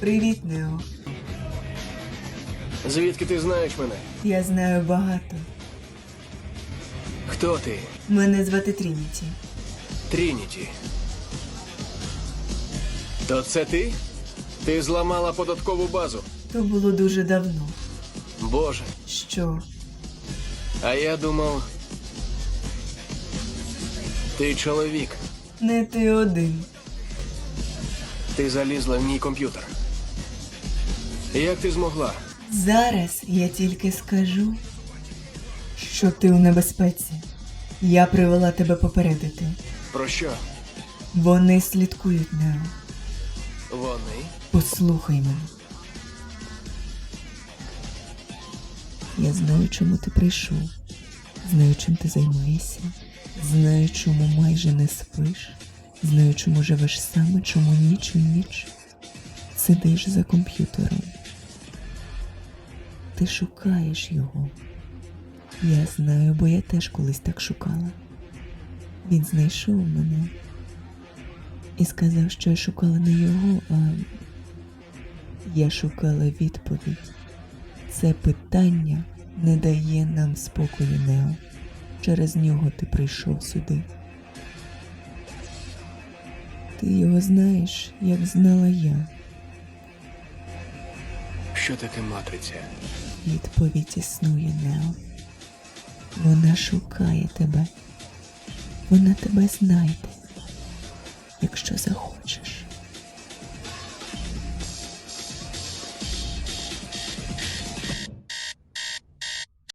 Привіт, Нео. Звідки ти знаєш мене? Я знаю багато. Хто ти? Мене звати Трініті. Трініті. То це ти? Ти зламала податкову базу. То було дуже давно. Боже, Що? а я думав. Ти чоловік. Не ти один. Ти залізла в мій комп'ютер. Як ти змогла? Зараз я тільки скажу, що ти у небезпеці. Я привела тебе попередити. Про що? Вони слідкують Нео. Вони? Послухай мене. Я знаю, чому ти прийшов. Знаю, чим ти займаєшся. Знаю, чому майже не спиш. Знаю, чому живеш саме, чому ніч у ніч сидиш за комп'ютером. Ти шукаєш його. Я знаю, бо я теж колись так шукала. Він знайшов мене і сказав, що я шукала не його, а я шукала відповідь. Це питання не дає нам спокою, Нео. Через нього ти прийшов сюди. Ти його знаєш, як знала я. Що таке матриця? Відповідь існує, Нео. Вона шукає тебе. Вона тебе знайде, якщо захочеш.